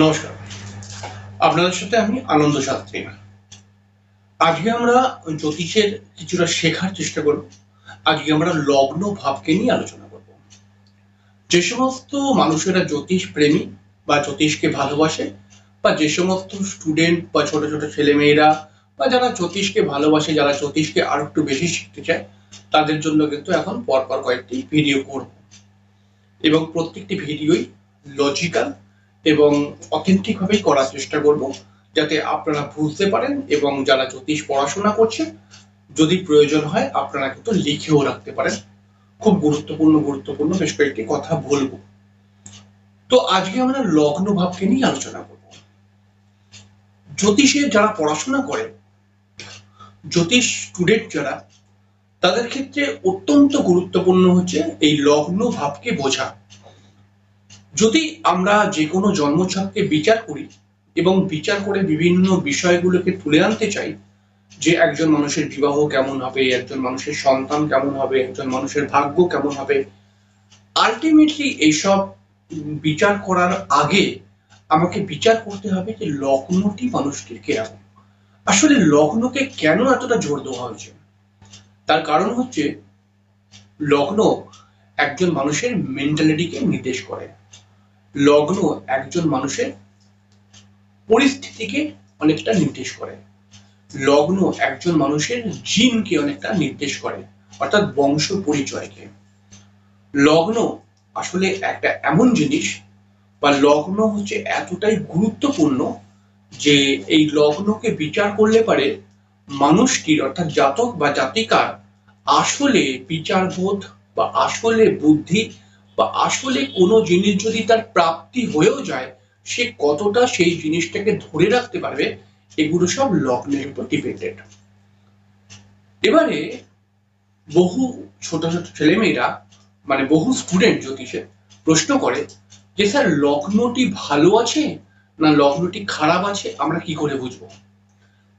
নমস্কার। আপনাদের সাথে আমি আনন্দ শাস্ত্রী আজকে আমরা জ্যোতিষের কিছুটা শেখার চেষ্টা করব। আজকে আমরা লগ্ন ভাবকে নিয়ে আলোচনা করব। যে সমস্ত মানুষেরা জ্যোতিষ প্রেমী বা জ্যোতিষকে ভালোবাসে বা যে সমস্ত স্টুডেন্ট বা ছোট ছোট ছেলে মেয়েরা বা যারা জ্যোতিষকে ভালোবাসে, যারা জ্যোতিষকে আর একটু বেশি শিখতে চায়, তাদের জন্য কিন্তু এখন পরপর কয়েকটি ভিডিও করব। এবং প্রত্যেকটি ভিডিওই লজিক্যাল এবং অথেন্টিক ভাবেই করার চেষ্টা করব যাতে আপনারা বুঝতে পারেন এবং যারা জ্যোতিষ পড়াশোনা করছে, যদি প্রয়োজন হয় আপনারা কিন্তু লিখেও রাখতে পারেন। খুব গুরুত্বপূর্ণ গুরুত্বপূর্ণ বেশ কয়েকটি কথা বলব। তো আজকে আমরা লগ্ন ভাবকে নিয়ে আলোচনা করব। জ্যোতিষে যারা পড়াশোনা করে, জ্যোতিষ স্টুডেন্ট যারা, তাদের ক্ষেত্রে অত্যন্ত গুরুত্বপূর্ণ হচ্ছে এই লগ্ন ভাবকে বোঝা। যদি আমরা যে কোনো জন্মছককে বিচার করি এবং বিচার করে বিভিন্ন বিষয়গুলোকে তুলে আনতে চাই, যে একজন মানুষের বিবাহ কেমন হবে, একজন মানুষের সন্তান কেমন হবে, একজন মানুষের ভাগ্য কেমন হবে আলটিমেটলি এইসব বিচার করার আগে আমাকে বিচার করতে হবে যে লগ্নটি মানুষটির কীরকম। আসলে লগ্নকে কেন এতটা জোর দেওয়া হয়েছে? তার কারণ হচ্ছে, লগ্ন একজন মানুষের মেন্টালিটিকে নির্দেশ করে। লগ্ন একজন মানুষের পরিস্থিতিকে অনেকটা নির্দেশ করে। লগ্ন একজন মানুষের জিনকে অনেকটা নির্দেশ করে, অর্থাৎ বংশ পরিচয়কে। লগ্ন আসলে একটা এমন জিনিস, বা লগ্ন হচ্ছে এতটাই গুরুত্বপূর্ণ যে এই লগ্নকে বিচার করলে পারে মানুষটির, অর্থাৎ জাতক বা জাতিকার আসলে বিচারবোধ বা আসলে বুদ্ধি বা আসলে কোনো জিনিস যদি তার প্রাপ্তি হয়েও যায়, সে কতটা সেই জিনিসটাকে ধরে রাখতে পারবে, এগুলো সব লগ্নের উপর ডিপেন্ডেন্ট এবারে বহু ছোট ছোট ছেলেমেয়েরা মানে বহু স্টুডেন্ট জ্যোতিষে প্রশ্ন করে যে, স্যার, লগ্নটি ভালো আছে না লগ্নটি খারাপ আছে? আমরা কি করে বুঝব?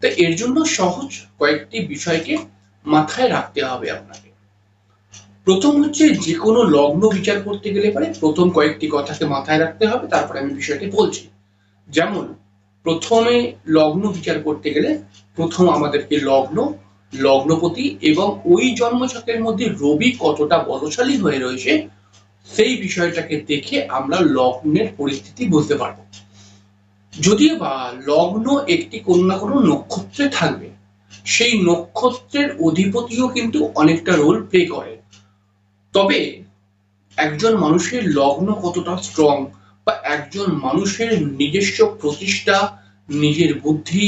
তো এর জন্য সহজ কয়েকটি বিষয়কে মাথায় রাখতে হবে আপনাকে। প্রথম হচ্ছে যে কোনো লগ্ন বিচার করতে গেলে পারে প্রথম কয়েকটি কথাকে মাথায় রাখতে হবে, তারপরে আমি বিষয়টি বলছি। যেমন, প্রথমে লগ্ন বিচার করতে গেলে প্রথম আমাদেরকে লগ্ন, লগ্নপতি এবং ওই জন্মছকের মধ্যে রবি কতটা বলশালী হয়ে রয়েছে, সেই বিষয়টাকে দেখে আমরা লগ্নের পরিস্থিতি বুঝতে পারব। যদিও বা লগ্ন একটি কোনো না কোনো নক্ষত্রে থাকবে, সেই নক্ষত্রের অধিপতিও কিন্তু অনেকটা রোল প্লে করে। তবে একজন মানুষের লগ্ন কতটা স্ট্রং বা একজন মানুষের নিজস্ব প্রতিষ্ঠা, নিজের বুদ্ধি,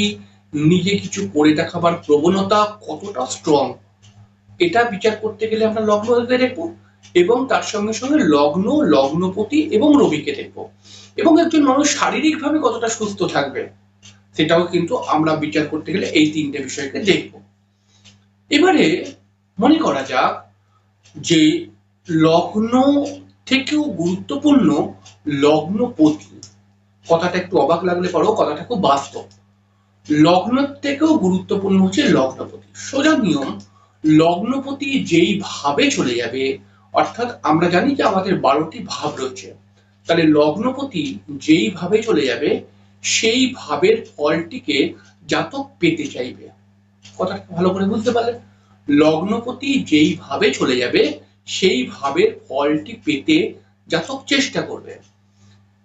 নিজে কিছু করে দেখাবার প্রবণতা কতটা স্ট্রং এটা বিচার করতে গেলে আমরা লগ্ন দেখব এবং তার সঙ্গে সঙ্গে লগ্ন, লগ্নপতি এবং রবিকে দেখব। এবং একজন মানুষ শারীরিকভাবে কতটা সুস্থ থাকবে, সেটাও কিন্তু আমরা বিচার করতে গেলে এই তিনটে বিষয়কে দেখব। এবারে মনে করা যাক যে লগ্ন থেকেও গুরুত্বপূর্ণ লগ্নপতি কথাটা একটু অবাক লাগলে পরেও কথাটা খুব বাস্তব। লগ্ন থেকেও গুরুত্বপূর্ণ হচ্ছে লগ্নপতি সোজা নিয়ম লগ্নপতি যেই ভাবে চলে যাবে, অর্থাৎ আমরা জানি যে আমাদের বারোটি ভাব রয়েছে, তাহলে লগ্নপতি যেই ভাবে চলে যাবে, সেই ভাবের ফলটিকে জাতক পেতে চাইবে। কথাটা ভালো করে বুঝতে পারলেন? লগ্নপতি যেই ভাবে চলে যাবে সেই ভাবের ফলটি পেতে জাতক চেষ্টা করবে।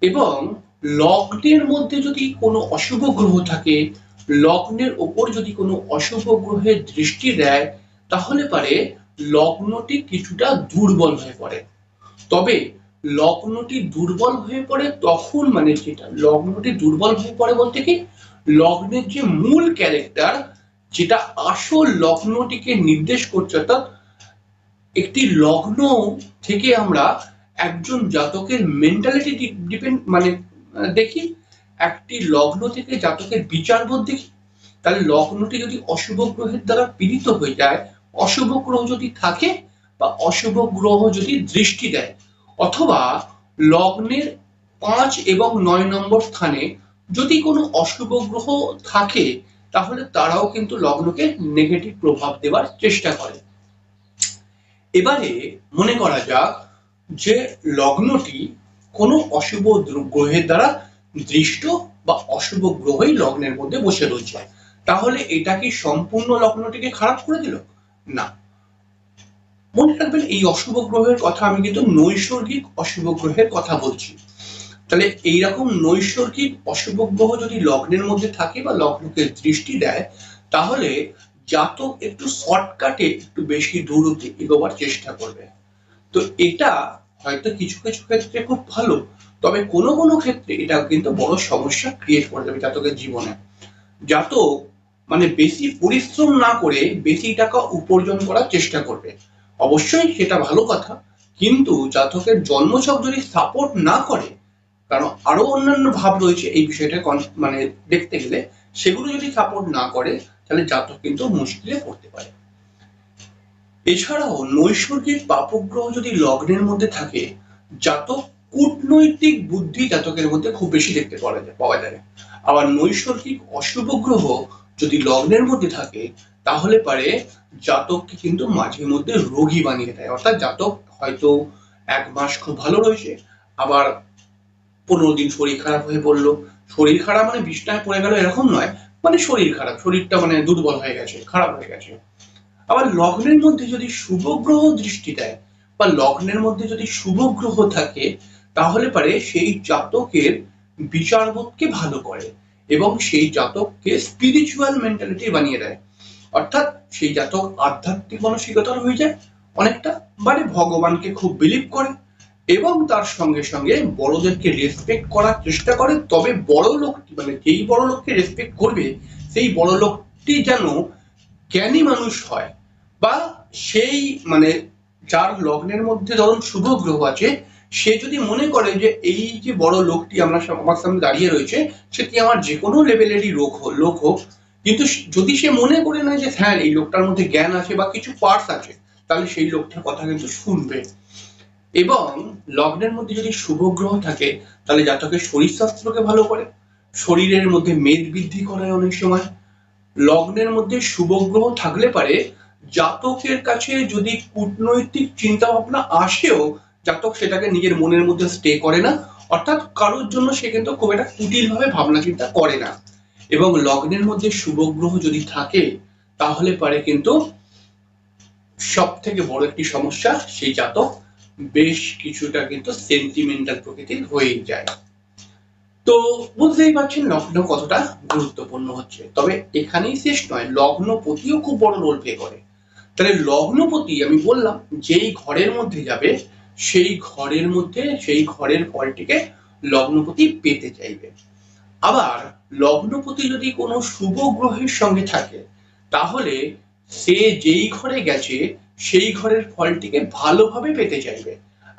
এবং লগ্নের মধ্যে যদি কোনো অশুভ গ্রহ থাকে, লগ্নের ওপর যদি কোনো অশুভ গ্রহের দৃষ্টি দেয়, তাহলে পারে লগ্নটি কিছুটা দুর্বল হয়ে পড়ে। তবে লগ্নটি দুর্বল হয়ে পড়ে তখন মানে যেটা, লগ্নটি দুর্বল হয়ে পড়ে বলতে কি, লগ্নের যে মূল ক্যারেক্টার যেটা আসল লগ্নটিকে নির্দেশ করছে অর্থাৎ একটি লগ্ন থেকে আমরা একজন জাতকের মেন্টালিটি ডিপেন্ড মানে দেখি, একটি লগ্ন থেকে জাতকের বিচারবোধ দেখি তাহলে লগ্নটি যদি অশুভ গ্রহের দ্বারা পীড়িত হয়ে যায়, অশুভ গ্রহ যদি থাকে বা অশুভ গ্রহ যদি দৃষ্টি দেয়, অথবা লগ্নের পাঁচ এবং নয় নম্বর স্থানে যদি কোনো অশুভ গ্রহ থাকে, তাহলে তারাও কিন্তু লগ্নকে নেগেটিভ প্রভাব দেওয়ার চেষ্টা করে। এবারে মনে করা যাক যে লগ্নটি কোনো অশুভ গ্রহের দ্বারা দৃষ্ট বা অশুভ গ্রহই লগ্নের মধ্যে বসে রয়েছে। তাহলে এটা কি সম্পূর্ণ লগ্নটিকে খারাপ করে দিল? না। মনে রাখবেন এই অশুভ গ্রহের কথা আমি কিন্তু নৈসর্গিক অশুভ গ্রহের কথা বলছি। তাহলে এইরকম নৈসর্গিক অশুভ গ্রহ যদি লগ্নের মধ্যে থাকে বা লগ্নকে দৃষ্টি দেয়, তাহলে জাতক একটু শর্টকাটে একটু বেশি দূর অব্দি এগোবার চেষ্টা করবে। তো এটা হয়তো কিছু কিছু ক্ষেত্রে খুব ভালো, তবে কোনো কোনো ক্ষেত্রে এটা কিন্তু বড় সমস্যা ক্রিয়েট করে দেবে জাতকের জীবনে। জাতক মানে বেশি পরিশ্রম না করে বেশি টাকা উপার্জন করার চেষ্টা করবে। অবশ্যই সেটা ভালো কথা, কিন্তু জাতকের জন্মছক যদি সাপোর্ট না করে, কারণ আরও অন্যান্য ভাব রয়েছে এই বিষয়টা মানে দেখতে গেলে, সেগুলো যদি সাপোর্ট না করে তাহলে জাতক কিন্তু মুশকিলে পড়তে পারে। এছাড়াও নৈসর্গিক পাপগ্রহ যদি লগ্নের মধ্যে থাকে, জাতক কূটনৈতিক বুদ্ধি জাতকের মধ্যে খুব বেশি দেখতে পাওয়া যায় পাওয়া যায়। আবার নৈসর্গিক অশুভ গ্রহ যদি লগ্নের মধ্যে থাকে, তাহলে পারে জাতককে কিন্তু মাঝে মধ্যে রোগী বানিয়ে দেয়। অর্থাৎ জাতক হয়তো এক মাস খুব ভালো রয়েছে, আবার পনেরো দিন শরীর খারাপ হয়ে পড়ল। শরীর খারাপ মানে বিছনায় পড়ে গেল এরকম নয় মানে শরীর খারাপ, শরীরটা মানে দুর্বল হয়ে গেছে, খারাপ হয়ে গেছে। আবার লগ্নের মধ্যে যদি শুভ গ্রহ দৃষ্টি দেয় বা লগ্নের মধ্যে যদি শুভ গ্রহ থাকে, তাহলে পারে সেই জাতকের বিচারবোধকে ভালো করে এবং সেই জাতককে স্পিরিচুয়াল মেন্টালিটি বানিয়ে দেয়। অর্থাৎ সেই জাতক আধ্যাত্মিক মানসিকতার হয়ে যায়, অনেকটা মানে ভগবানকে খুব বিলিভ করে এবং তার সঙ্গে সঙ্গে বড়দেরকে রেসপেক্ট করার চেষ্টা করে, তবে বড় লোকটি মানে যেই বড় লোককে রেসপেক্ট করবে, সেই বড় লোকটি যেন জ্ঞানী মানুষ হয় বা সেই মানে যার লগ্নের মধ্যে ধরুন শুভ গ্রহ আছে, সে যদি মনে করে যে এই যে বড় লোকটি আমরা আমার সামনে দাঁড়িয়ে রয়েছে সেটি আমার যে কোনো লেভেলেরই লোক হোক লোক হোক। কিন্তু যদি সে মনে করে না যে হ্যাঁ এই লোকটার মধ্যে জ্ঞান আছে বা কিছু পার্টস আছে, তাহলে সেই লোকটার কথা কিন্তু শুনবে। এবং লগ্নের মধ্যে যদি শুভ গ্রহ থাকে, তাহলে জাতকের শরীর স্বাস্থ্যকে ভালো করে, শরীরের মধ্যে মেদ বৃদ্ধি করায় অনেক সময়, লগ্নের মধ্যে শুভ গ্রহ থাকলে পারে, জাতকের কাছে যদি কূটনৈতিক চিন্তা ভাবনা আসেও, জাতক সেটাকে নিজের মনের মধ্যে স্টে করে না, অর্থাৎ কারোর জন্য সে কিন্তু খুব একটা কুটিল ভাবে ভাবনা চিন্তা করে না। এবং লগ্নের মধ্যে শুভ গ্রহ যদি থাকে, তাহলে পারে কিন্তু সব থেকে বড় একটি সমস্যা, সেই জাতক বেশ কিছুটা কিন্তু সেন্টিমেন্টাল প্রকৃতির হয়ে যায়। তো বুঝতেই পারছেন লগ্ন কতটা গুরুত্বপূর্ণ হচ্ছে। তবে এখানেই শেষ নয়, লগ্নপতিও খুব বড় রোল প্লে করে। তাহলে লগ্নপতি, আমি বললাম, যেই ঘরের মধ্যে যাবে, সেই ঘরের মধ্যে, সেই ঘরের ফলটিকে লগ্নপতি পেতে চাইবে। আবার লগ্নপতি যদি কোনো শুভ গ্রহের সঙ্গে থাকে, তাহলে সে যেই ঘরে গেছে সেই ঘরের ফলটিকে ভালোভাবে পেতে চাইবে।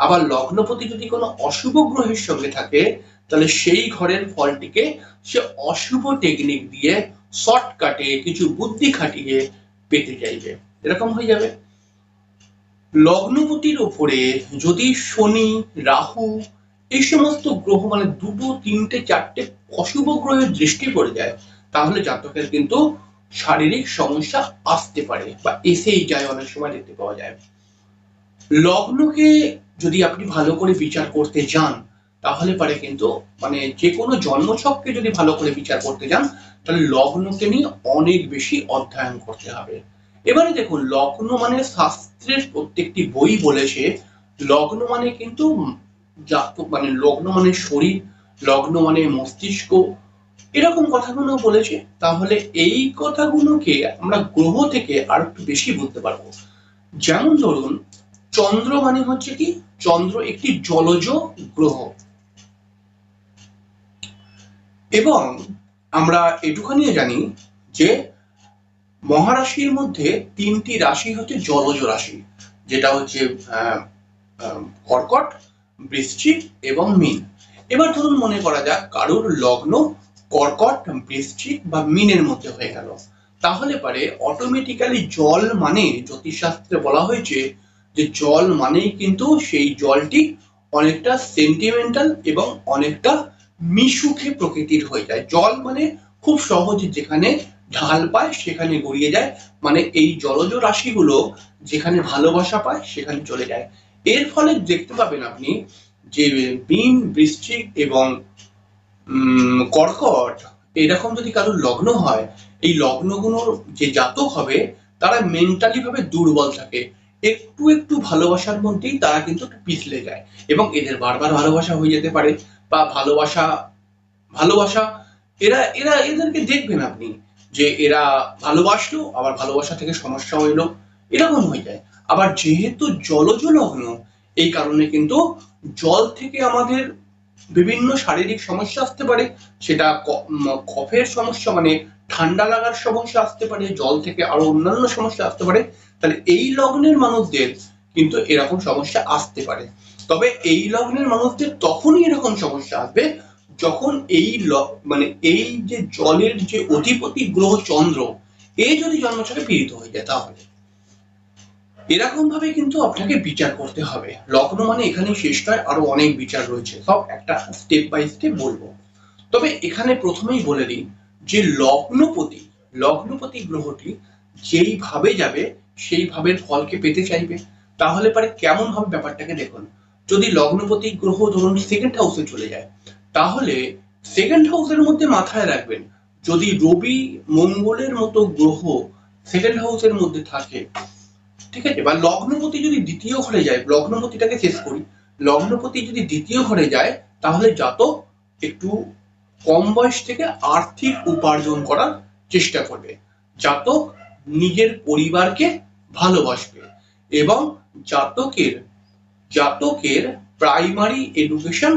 আবার লগ্নপতি যদি কোনো অশুভ গ্রহের সঙ্গে থাকে, তাহলে সেই ঘরের ফলটিকে সে অশুভ টেকনিক দিয়ে শর্টকাটে কিছু বুদ্ধি খাটিয়ে পেতে চাইবে। এরকম হয়ে যাবে। লগ্নপতির ওপরে যদি শনি, রাহু এই সমস্ত গ্রহ মানে দুটো, তিনটে, চারটে অশুভ গ্রহের দৃষ্টি পড়ে যায়, তাহলে জাতকের কিন্তু শারীরিক সমস্যা আসতে পারে বা এসেই যায়, অনেক সময় দেখতে পাওয়া যায়। লগ্নকে যদি আপনি ভালো করে বিচার করতে যান, তাহলে পারে কিন্তু মানে যে কোনো জন্মছককে যদি ভালো করে বিচার করতে যান, তাহলে লগ্নকে নিয়ে অনেক বেশি অধ্যয়ন করতে হবে। এবারে দেখুন, লগ্ন মানে শাস্ত্রের প্রত্যেকটি বই বলেছে, লগ্ন মানে কিন্তু মানে লগ্ন মানে শরীর, লগ্ন মানে মস্তিষ্ক এরকম কথাগুলো বলেছে, তাহলে এই কথাগুলোকে আমরা গ্রহ থেকে আর একটু বেশি বলতে পারব। যেমন ধরুন, চন্দ্র মানে হচ্ছে কি? চন্দ্র একটি জলজ গ্রহ। এবং আমরা এটুখানি জানি যে, মহারাশির মধ্যে তিনটি রাশি হচ্ছে জলজ রাশি, যেটা হচ্ছে কর্কট, বৃশ্চিক এবং মীন। এবার ধরুন মনে করা যাক, কারুর লগ্ন কর্কট বৃশ্চিক বা মিনের মধ্যে হয়ে গেল। তাহলে পারে অটোমেটিক্যালি জল মানে জ্যোতিষশাস্ত্রে বলা হয়েছে যে জল মানেই কিন্তু সেই জলটি অনেকটা সেন্টিমেন্টাল এবং অনেকটা মিশুখে প্রকৃতির হয়ে যায়। জল মানে খুব সহজে যেখানে ঢাল পায়, সেখানে গড়িয়ে যায়। মানে এই জলজ রাশিগুলো যেখানে ভালোবাসা পায়, সেখানে চলে যায়। এর ফলে দেখতে পাবেন আপনি যে বিন বৃষ্টি এবং কর্কট এরকম যদি কারোর লগ্ন হয়, এই লগ্নগুলোর যে জাতক হবে, তারা মেন্টালি ভাবে দুর্বল থাকে। একটু একটু ভালোবাসার মধ্যেই তারা কিন্তু পিছলে যায়। এবং এদের বারবার ভালোবাসা হয়ে যেতে পারে, বা ভালোবাসা ভালোবাসা, এরা এরা, এদেরকে দেখবেন আপনি, যে এরা ভালোবাসলো, আবার ভালোবাসা থেকে সমস্যা হইল, এরকম হয়ে যায়। আবার যেহেতু জলজ লগ্ন, এই কারণে কিন্তু জল থেকে আমাদের বিভিন্ন শারীরিক সমস্যা আসতে পারে, সেটা কফের সমস্যা মানে ঠান্ডা লাগার সমস্যা আসতে পারে, জল থেকে আরও অন্যান্য সমস্যা আসতে পারে, তাহলে এই লগ্নের মানুষদের কিন্তু এরকম সমস্যা আসতে পারে। তবে এই লগ্নের মানুষদের তখনই এরকম সমস্যা আসবে যখন এই মানে এই যে জলের যে অধিপতি গ্রহ চন্দ্র, এ যদি জন্মছকে পীড়িত হয়ে যায় তাহলে। এরকম ভাবে কিন্তু আপনাকে বিচার করতে হবে। লগ্ন মানে এখানেই শেষ নয়, আরও অনেক বিচার রয়েছে। সব একটা স্টেপ বাই স্টেপ বলব। তবে এখানে প্রথমেই বলে দিই যে লগ্নপতি লগ্নপতি গ্রহটি যেই ভাবে যাবে সেইভাবে ফলকে পেতে চাইবে। তাহলে পরে কেমন হবে ব্যাপারটাকে দেখুন। যদি লগ্নপতি গ্রহ ধরুন সেকেন্ড হাউসে চলে যায়, তাহলে সেকেন্ড হাউসের মধ্যে মাথায় রাখবেন, যদি রবি মঙ্গলের মতো গ্রহ সেকেন্ড হাউসের মধ্যে থাকে ঠিক আছে? বা লগ্নপতি যদি দ্বিতীয় ঘরে যায়, লগ্নপতিটাকে শেষ করি, লগ্নপতি যদি দ্বিতীয় ঘরে যায়, তাহলে জাতক একটু কম বয়স থেকে আর্থিক উপার্জন করার চেষ্টা করবে। জাতক নিজের পরিবারকে ভালোবাসবে এবং জাতকের জাতকের প্রাইমারি এডুকেশন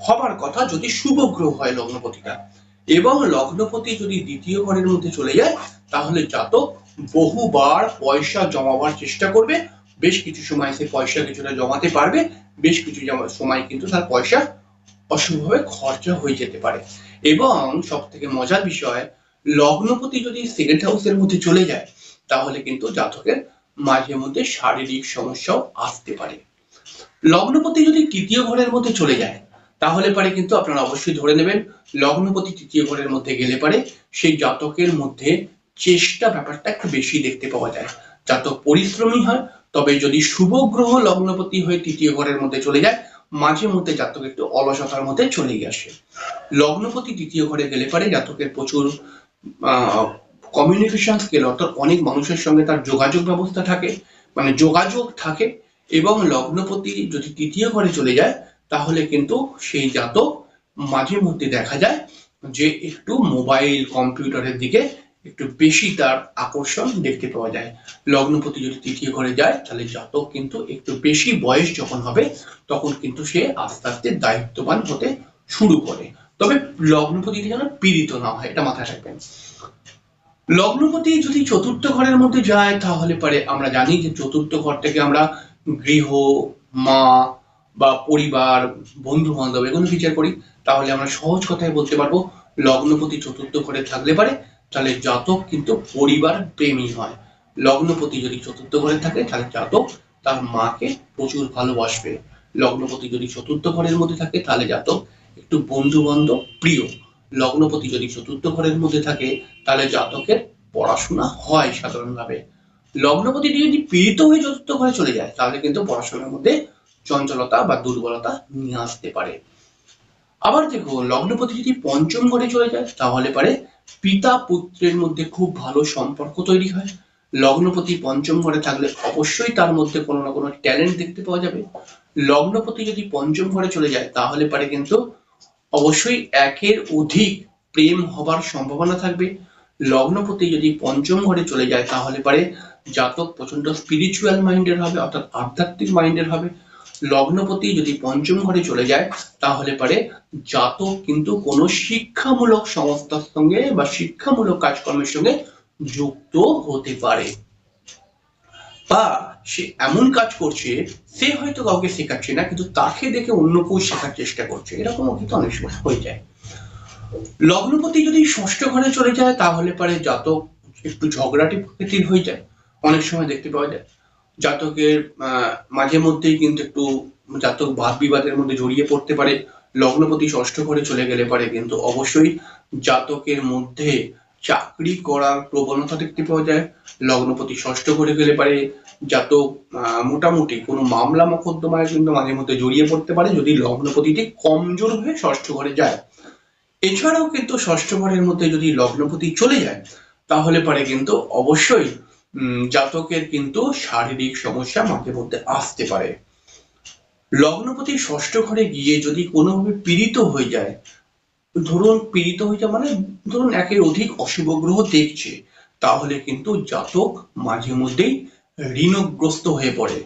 হবার কথা যদি শুভ গ্রহ হয় লগ্নপতিটা এবং লগ্নপতি যদি দ্বিতীয় ঘরের মধ্যে চলে যায়, তাহলে জাতক বহুবার পয়সা জমাবার চেষ্টা করবে, বেশ কিছু সময় সে পয়সা কিছুটা জমাতে পারবে, বেশ কিছু সময় কিন্তু তার পয়সা অশুভভাবে খরচা হয়ে যেতে পারে। এবং সব থেকে মজার বিষয়, লগ্নপতি যদি সেকেন্ড হাউসের মধ্যে চলে যায়, তাহলে কিন্তু জাতকের মাঝে মধ্যে শারীরিক সমস্যাও আসতে পারে। লগ্নপতি যদি তৃতীয় ঘরের মধ্যে চলে যায়, তাহলে পারে কিন্তু আপনারা অবশ্যই ধরে নেবেন, লগ্নপতি তৃতীয় ঘরের মধ্যে গেলে পারে, সেই জাতকের মধ্যে চেষ্টা ব্যাপারটা একটু বেশি দেখতে পাওয়া যায়। জাতক পরিশ্রমী হয়, তবে যদি শুভ গ্রহ লগ্নপতি হয়ে তৃতীয় ঘরের মধ্যে চলে যায়, মাঝে মধ্যে জাতক একটু অলসতার মধ্যে চলে আসে। লগ্নপতি তৃতীয় ঘরে গেলে পারে জাতকের প্রচুর কমিউনিকেশন স্কিল অর্থাৎ অনেক মানুষের সঙ্গে তার যোগাযোগ ব্যবস্থা থাকে মানে যোগাযোগ থাকে এবং লগ্নপতি যদি তৃতীয় ঘরে চলে যায়, তাহলে কিন্তু সেই জাতক মাঝে মধ্যে দেখা যায় যে একটু মোবাইল, কম্পিউটারের দিকে একটু বেশি তার আকর্ষণ দেখতে পাওয়া যায়। লগ্নপতি যদি তৃতীয় ঘরে যায়, তাহলে জাতক কিন্তু একটু বেশি বয়স যখন হবে, তখন কিন্তু সে আস্তে আস্তে দায়িত্ববান হতে শুরু করে। তবে লগ্নপতি যেন পীড়িত না হয়, এটা মাথায় রাখবেন। লগ্নপতি যদি চতুর্থ ঘরের মধ্যে যায়, তাহলে পারে আমরা জানি যে চতুর্থ ঘর থেকে আমরা গৃহ, মা বা পরিবার বন্ধু বান্ধব এগুলো বিচার করি। তাহলে আমরা সহজ কথায় বলতে পারব লগ্নপতি চতুর্থ ঘরে থাকলে পারে তাহলে জাতক কিন্তু পরিবার প্রেমী হয়। লগ্নপতি যদি চতুর্থ ঘরে থাকে, তাহলে জাতক তার মাকে প্রচুর ভালোবাসবে। লগ্নপতি যদি চতুর্থ ঘরের মধ্যে থাকে, তাহলে জাতক একটু বন্ধু বান্ধব প্রিয় লগ্নপতি যদি চতুর্থ ঘরের মধ্যে থাকে, তাহলে জাতকের পড়াশোনা হয় সাধারণভাবে। লগ্নপতি যদি পীড়িত হয়ে চতুর্থ ঘরে চলে যায়, তাহলে কিন্তু পড়াশোনার মধ্যে চঞ্চলতা বা দুর্বলতা নিয়ে আসতে পারে। আবার দেখো লগ্নপতি যদি পঞ্চম ঘরে চলে যায়, তাহলে পারে পিতা পুত্রের মধ্যে খুব ভালো সম্পর্ক তৈরি হয়। লগ্নপতি পঞ্চম ঘরে থাকলে অবশ্যই তার মধ্যে কোনো না কোনো ট্যালেন্ট দেখতে পাওয়া যাবে। লগ্নপতি যদি পঞ্চম ঘরে চলে যায়, তাহলে পারে কিন্তু অবশ্যই একের অধিক প্রেম হবার সম্ভাবনা থাকবে। লগ্নপতি যদি পঞ্চম ঘরে চলে যায়, তাহলে পারে জাতক প্রচণ্ড স্পিরিচুয়াল মাইন্ডের হবে, অর্থাৎ আধ্যাত্মিক মাইন্ডের হবে। লগ্নপতি যদি পঞ্চম ঘরে চলে যায়, তাহলে পরে জাতক কিন্তু কোনো শিক্ষামূলক সংস্থার সঙ্গে বা শিক্ষামূলক কাজকর্মের সঙ্গে যুক্ত হতে পারে। বা সে এমন কাজ করছে, সে হয়তো কাউকে শেখাচ্ছে না, কিন্তু তাকে দেখে অন্য কেউ শেখার চেষ্টা করছে। এরকমও কিন্তু অনেক সময় হয়ে যায়। লগ্নপতি যদি ষষ্ঠ ঘরে চলে যায়, তাহলে পরে জাতক একটু ঝগড়াটি প্রকৃতির হয়ে যায়। অনেক সময় দেখতে পাওয়া যায়। জাতকের মাঝে মধ্যেই কিন্তু একটু জাতক বাদ বিবাদের মধ্যে জড়িয়ে পড়তে পারে, লগ্নপতি ষষ্ঠ ঘরে চলে গেলে পারে, কিন্তু অবশ্যই জাতকের মধ্যে চাকরি করার প্রবণতা দেখতে পাওয়া যায়, লগ্নপতি ষষ্ঠ ঘরে গেলে পারে, জাতক মোটামুটি কোনো মামলা মোকদ্দমায় কিন্তু মাঝে মধ্যে জড়িয়ে পড়তে পারে, যদি লগ্নপতিটি কমজোর হয়ে ষষ্ঠ ঘরে যায়। এছাড়াও কিন্তু ষষ্ঠ ঘরের মধ্যে যদি লগ্নপতি চলে যায়, তাহলে পারে কিন্তু অবশ্যই জাতকের কিন্তু শারীরিক সমস্যা মাঝে মধ্যে আসতে পারে। লগ্নপতি ষষ্ঠ ঘরে গিয়ে যদি কোনোভাবে পীড়িত হয়ে যায়, ধরুন পীড়িত হয়ে যায় মানে ধরুন একের অধিক অশুভ গ্রহ দেখছে, তাহলে কিন্তু জাতক মাঝে মধ্যেই ঋণগ্রস্ত হয়ে পড়ে।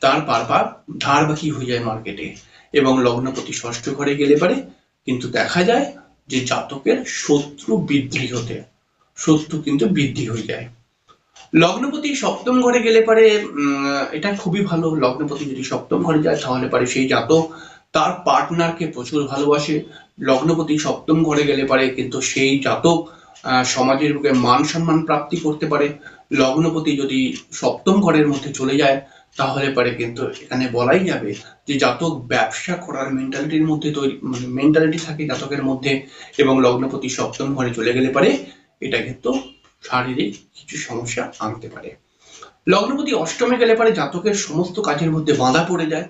তার বারবার ধার বাকি হয়ে যায় মার্কেটে। এবং লগ্নপতি ষষ্ঠ ঘরে গেলে পারে, কিন্তু দেখা যায় যে জাতকের শত্রু বৃদ্ধি হতে শত্রু কিন্তু বৃদ্ধি হয়ে যায়। লগ্নপতি সপ্তম ঘরে গেলে পারে এটা খুবই ভালো। লগ্নপতি যদি সপ্তম ঘরে যায়, তাহলে পারে সেই জাতক তার পার্টনারকে প্রচুর ভালোবাসে। লগ্নপতি সপ্তম ঘরে গেলে পারে কিন্তু সেই জাতক সমাজের বুকে মান সম্মান প্রাপ্তি করতে পারে। লগ্নপতি যদি সপ্তম ঘরের মধ্যে চলে যায়, তাহলে পারে কিন্তু এখানে বলাই যাবে যে জাতক ব্যবসা করার মেন্টালিটির মধ্যে তৈরি মানে মেন্টালিটি থাকে জাতকের মধ্যে এবং লগ্নপতি সপ্তম ঘরে চলে গেলে পারে এটা কিন্তু শারীরিক কিছু সমস্যা আনতে পারে। লগ্নপতি অষ্টমে গেলে পারে জাতকের সমস্ত কাজের মধ্যে বাধা পড়ে যায়।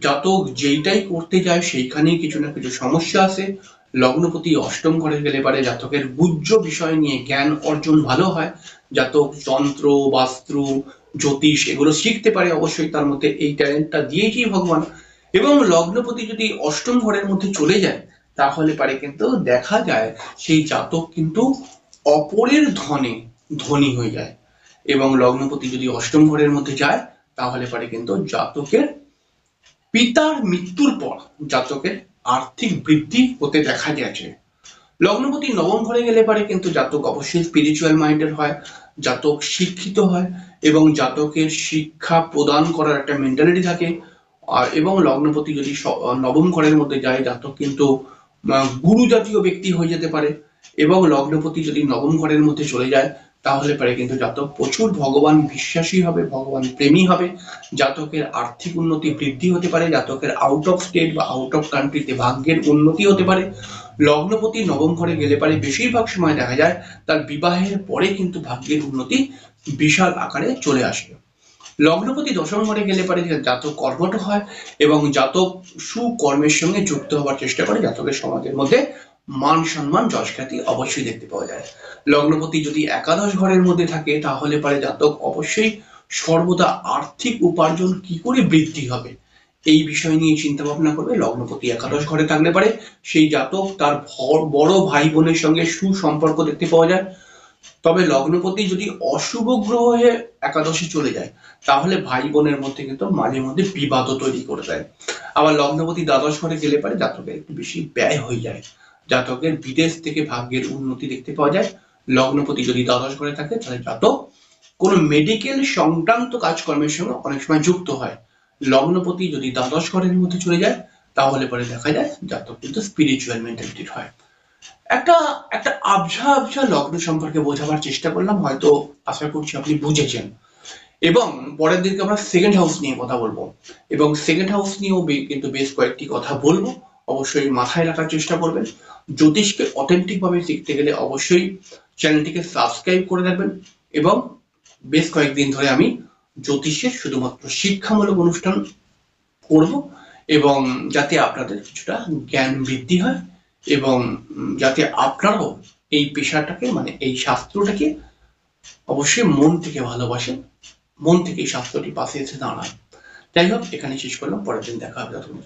জাতক যেইটাই করতে যায়, সেইখানেই কিছু না কিছু সমস্যা আসে। লগ্নপতি অষ্টম ঘরে গেলে পারে জাতকের গুজ্জ বিষয় নিয়ে জ্ঞান অর্জন ভালো হয়। জাতক যন্ত্র বাস্ত্র জ্যোতিষ এগুলো শিখতে পারে অবশ্যই, তার মধ্যে এই ট্যালেন্টটা দিয়েছি ভগবান। এবং লগ্নপতি যদি অষ্টম ঘরের মধ্যে চলে যায়, তাহলে পারে কিন্তু দেখা যায় সেই জাতক কিন্তু অপরের ধনে ধনী হয়ে যায় এবং লগ্নপতি যদি অষ্টম ঘরের মধ্যে যায়, তাহলে পারে কিন্তু জাতকের পিতার মৃত্যুর পর জাতকের আর্থিক বৃদ্ধি হতে দেখা গেছে। লগ্নপতি নবম ঘরে গেলে পারে কিন্তু জাতক অবশ্যই স্পিরিচুয়াল মাইন্ডের হয়, জাতক শিক্ষিত হয় এবং জাতকের শিক্ষা প্রদান করার একটা মেন্টালিটি থাকে। আর এবং লগ্নপতি যদি নবম ঘরের মধ্যে যায়, জাতক কিন্তু গুরু জাতীয় ব্যক্তি হয়ে যেতে পারে। এবং লগ্নপতি যদি নবম ঘরের মধ্যে চলে যায়, তাহলে পারে কিন্তু জাতক প্রচুর ভগবান বিশ্বাসী হবে, ভগবান প্রেমী হবে। জাতকের আর্থিক উন্নতি বৃদ্ধি হতে পারে, জাতকের আউট অফ স্টেট বা আউট অফ কান্ট্রিতে ভাগ্যের উন্নতি হতে পারে। লগ্নপতি নবম ঘরে গেলে পারে বেশিরভাগ সময় দেখা যায়, তার বিবাহের পরে কিন্তু ভাগ্যের উন্নতি বিশাল আকারে চলে আসে লগ্নপতি দশম ঘরে গেলে পারে জাতক কর্মঠ হয় এবং জাতক সুকর্মের সঙ্গে যুক্ত হওয়ার চেষ্টা করে, জাতকের সমাজের মধ্যে মান সম্মান যশ খ্যাতি অবশ্যই দেখতে পাওয়া যায়। লগ্নপতি যদি একাদশ ঘরের মধ্যে থাকে, তাহলে পারে জাতক অবশ্যই সর্বদা আর্থিক উপার্জন কি করে বৃদ্ধি হবে? এই বিষয় নিয়ে চিন্তা ভাবনা করবে লগ্নপতি একাদশ ঘরে থাকলে পারে। সেই জাতক তার বড় ভাই বোনের সঙ্গে সুসম্পর্ক দেখতে পাওয়া যায়। তবে লগ্নপতি যদি অশুভ গ্রহ হয়ে একাদশে চলে যায়, তাহলে ভাই বোনের মধ্যে কিন্তু মাঝে মধ্যে বিবাদও তৈরি করে দেয়। আবার লগ্নপতি দ্বাদশ ঘরে গেলে পারে জাতকের একটু বেশি ব্যয় হয়ে যায়। জাতকের বিদেশ থেকে ভাগ্যের উন্নতি দেখতে পাওয়া যায়। লগ্নপতি যদি দ্বাদশ ঘরে থাকে, তাহলে জাতক কোনো মেডিকেল সংক্রান্ত কাজকর্মের সঙ্গে অনেক সময় যুক্ত হয়। লগ্নপতি যদি দ্বাদশ ঘরের মধ্যে চলে যায়, তাহলে পরে দেখা যায় জাতক কিন্তু স্পিরিচুয়াল মেন্টালিটির হয়। একটা একটা আবঝা আবঝা লগ্ন সম্পর্কে বোঝাবার চেষ্টা করলাম, হয়তো আশা করছি আপনি বুঝেছেন। এবং পরের দিনকে আমরা সেকেন্ড হাউস নিয়ে কথা বলব। এবং সেকেন্ড হাউস নিয়েও কিন্তু বেশ কয়েকটি কথা বলব। অবশ্যই মাথায় রাখার চেষ্টা করবেন। জ্যোতিষকে অথেন্টিক ভাবে শিখতে গেলে অবশ্যই চ্যানেলটিকে সাবস্ক্রাইব করে রাখবেন এবং বেশ কয়েকদিন ধরে আমি জ্যোতিষের শুধুমাত্র শিক্ষামূলক অনুষ্ঠান করব এবং যাতে আপনাদের কিছুটা জ্ঞান বৃদ্ধি হয় এবং যাতে আপনারাও এই পেশাটাকে মানে এই শাস্ত্রটাকে অবশ্যই মন থেকে ভালোবাসেন, মন থেকে এই শাস্ত্রটি পাশে এসে দাঁড়ান। যাই হোক, এখানে শেষ করলাম, পরের দিন দেখা হবে